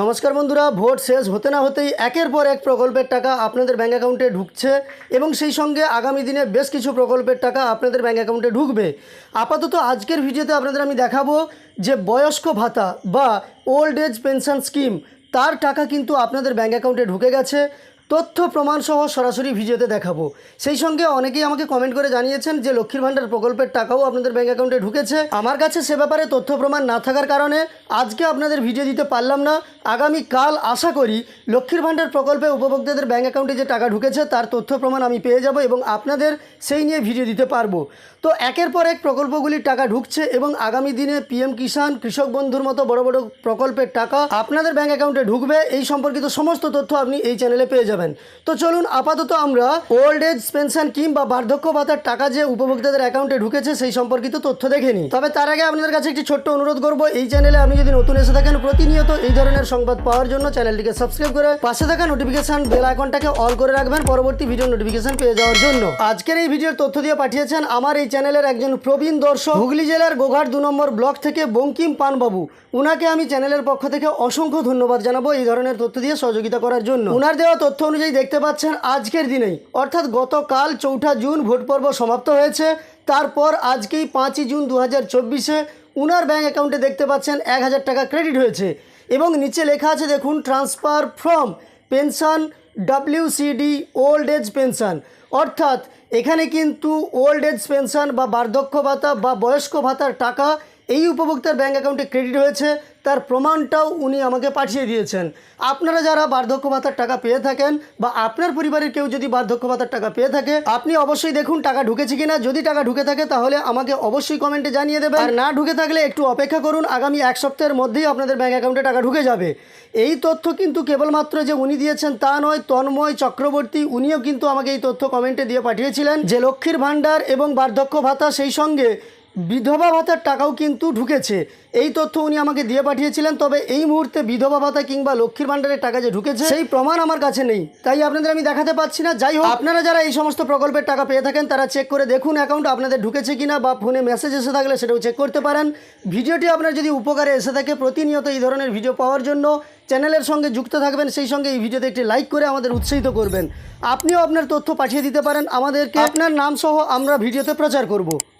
নমস্কার বন্ধুরা, ভোট শেষ হতে না হতেই একের পর এক প্রকল্পের টাকা আপনাদের ব্যাঙ্ক অ্যাকাউন্টে ঢুকছে এবং সেই সঙ্গে আগামী দিনে বেশ কিছু প্রকল্পের টাকা আপনাদের ব্যাঙ্ক অ্যাকাউন্টে ঢুকবে। আপাতত আজকের ভিডিওতে আপনাদের আমি দেখাবো যে বয়স্ক ভাতা বা ওল্ড এজ পেনশন স্কিম তার টাকা কিন্তু আপনাদের ব্যাঙ্ক অ্যাকাউন্টে ঢুকে গেছে। তথ্য প্রমাণ সহ সরাসরি ভিডিওতে দেখাবো। সেই সঙ্গে অনেকেই আমাকে কমেন্ট করে জানিয়েছেন যে লক্ষ্মীর ভাণ্ডার প্রকল্পের টাকাও আপনাদের ব্যাঙ্ক অ্যাকাউন্টে ঢুকেছে। আমার কাছে সে ব্যাপারে তথ্য প্রমাণ না থাকার কারণে আজকে আপনাদের ভিডিও দিতে পারলাম না। আগামী কাল আশা করি লক্ষ্মীর ভাণ্ডার প্রকল্পে উপভোক্তাদের ব্যাঙ্ক অ্যাকাউন্টে যে টাকা ঢুকেছে তার তথ্য প্রমাণ আমি পেয়ে যাব এবং আপনাদের সেই নিয়ে ভিডিও দিতে পারব। তো একের পর এক প্রকল্পগুলির টাকা ঢুকছে এবং আগামী দিনে পিএম কিষাণ, কৃষক বন্ধুর মতো বড় বড় প্রকল্পের টাকা আপনাদের ব্যাঙ্ক অ্যাকাউন্টে ঢুকবে। এই সম্পর্কিত সমস্ত তথ্য আপনি এই চ্যানেলে পেয়ে যাবেন। তো চলুন, আপাতত আমরা ওল্ড এজ পেনশন কিংবা বার্ধক্য ভাতার টাকা যে উপভোক্তাদের অ্যাকাউন্টে ঢুকেছে, সেই সম্পর্কিত তথ্য দেখে নিই। তবে তার আগে আপনাদের কাছে একটি ছোট্ট অনুরোধ করব, এই চ্যানেলে আপনি যদি নতুন এসে থাকেন, প্রতিনিয়ত এই ধরনের সংবাদ পাওয়ার জন্য চ্যানেলটিকে সাবস্ক্রাইব করে পাশে থাকা নোটিফিকেশন বেল আইকনটাকে অল করে রাখবেন পরবর্তী ভিডিও নোটিফিকেশন পেয়ে যাওয়ার জন্য। আজকের এই ভিডিওর তথ্য দিয়ে পাঠিয়েছেন আমার এই চ্যানেলের একজন প্রবীণ দর্শক, হুগলি জেলার গোঘাট দু নম্বর ব্লক থেকে বঙ্কিম পানবাবু। উনাকে আমি চ্যানেলের পক্ষ থেকে অসংখ্য ধন্যবাদ জানাব এই ধরনের তথ্য দিয়ে সহযোগিতা করার জন্য। উনার দেওয়া তথ্য অনুযায়ী দেখতে পাচ্ছেন আজকের দিনেই। অর্থাৎ গতকাল চৌঠা জুন ভোট পর্ব সমাপ্ত হয়েছে। তারপর আজকেই পাঁচই জুন দু হাজার চব্বিশে উনার ব্যাঙ্ক অ্যাকাউন্টে দেখতে পাচ্ছেন এক হাজার টাকা ক্রেডিট হয়েছে। এবং নিচে লেখা আছে, দেখুন, transfer from pension, WCD, old age pension. অর্থাৎ এখানে কিন্তু ওল্ড এজ পেনশন বা বার্ধক্য ভাতা বা বয়স্ক ভাতার টাকা এই উপভোক্তার ব্যাঙ্ক অ্যাকাউন্টে ক্রেডিট হয়েছে, তার প্রমাণটাও উনি আমাকে পাঠিয়ে দিয়েছেন। আপনারা যারা বার্ধক্য ভাতার টাকা পেয়ে থাকেন বা আপনার পরিবারের কেউ যদি বার্ধক্য ভাতার টাকা পেয়ে থাকে, আপনি অবশ্যই দেখুন টাকা ঢুকেছে কিনা। যদি টাকা ঢুকে থাকে, তাহলে আমাকে অবশ্যই কমেন্টে জানিয়ে দেবেন। আর না ঢুকে থাকলে একটু অপেক্ষা করুন, আগামী এক সপ্তাহের মধ্যেই আপনাদের ব্যাঙ্ক অ্যাকাউন্টে টাকা ঢুকে যাবে। এই তথ্য কিন্তু কেবলমাত্র যে উনি দিয়েছেন তা নয়, তন্ময় চক্রবর্তী উনিও কিন্তু আমাকে এই তথ্য কমেন্টে দিয়ে পাঠিয়েছিলেন যে লক্ষ্মীর ভাণ্ডার এবং বার্ধক্য ভাতা সেই সঙ্গে বিধবা ভাতার টাকাও কিন্তু ঢুকেছে। এই তথ্য উনি আমাকে দিয়ে পাঠিয়েছিলেন তবে এই মুহূর্তে বিধবা ভাতা কিংবা লক্ষ্মীর ভাণ্ডারের টাকা যে ঢুকেছে সেই প্রমাণ আমার কাছে নেই। তাই আপনাদের আমি দেখাতে পাচ্ছি না। যাই হোক আপনারা যারা এই সমস্ত প্রকল্পের টাকা পেয়ে থাকেন তারা চেক করে দেখুন অ্যাকাউন্ট আপনাদের ঢুকেছে কিনা বা ফোনে মেসেজ এসে থাকলে সেটাও চেক করতে পারেন। ভিডিওটি আপনার যদি উপকারে এসে থাকে প্রতিনিয়ত এই ধরনের ভিডিও পাওয়ার জন্য চ্যানেলের সঙ্গে যুক্ত থাকবেন সেই সঙ্গে এই ভিডিওতে একটি লাইক করে আমাদের উৎসাহিত করবেন। আপনিও আপনার তথ্য পাঠিয়ে দিতে পারেন আমাদেরকে। আপনার নাম সহ আমরা ভিডিওতে প্রচার করব।